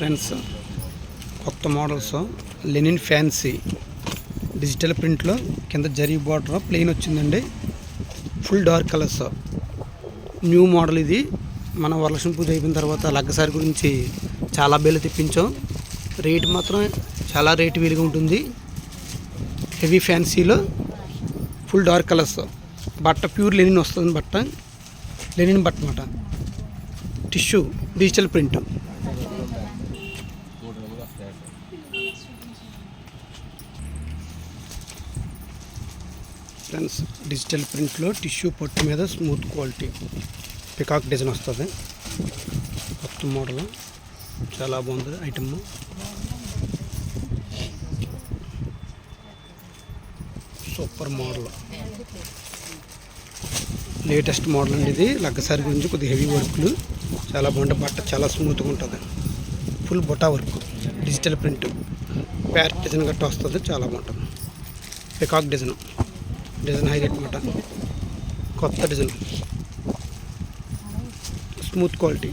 Friends కొత్త models Lenin fancy digital ప్రింట్లో కింద జరీ బార్డర్ ప్లెయిన్ వచ్చిందండి. Full dark colours. New model ఇది. మన వరలక్ష్మి పూజ అయిపోయిన తర్వాత లగ్గసారి గురించి చాలా బేలు తెప్పించాం. రేట్ మాత్రం చాలా రేట్ వీలుగా ఉంటుంది. హెవీ ఫ్యాన్సీలో ఫుల్ డార్క్ కలర్స్. బట్ట ప్యూర్ లెనిన్ వస్తుంది బట్ట. లెనిన్ బట్ట అన్నమాట. Tissue digital print. Friends digital ప్రింట్లో టిష్యూ పొట్టు మీద స్మూత్ క్వాలిటీ పికాక్ డిజైన్ వస్తుంది. కొత్త మోడల్. చాలా బాగుంది item. Super model. Latest model అండి ఇది. లగ్గసారి గురించి కొద్దిగా హెవీ వర్క్లు. చాలా బాగుంటాయి బట్ట చాలా స్మూత్గా ఉంటుంది. Full బొటా work. Digital print. Parrot design గట్ట వస్తుంది. చాలా బాగుంటుంది. Peacock design. డిజైన్ హైలైట్ అనమాట కొత్త డిజైన్. Smooth quality.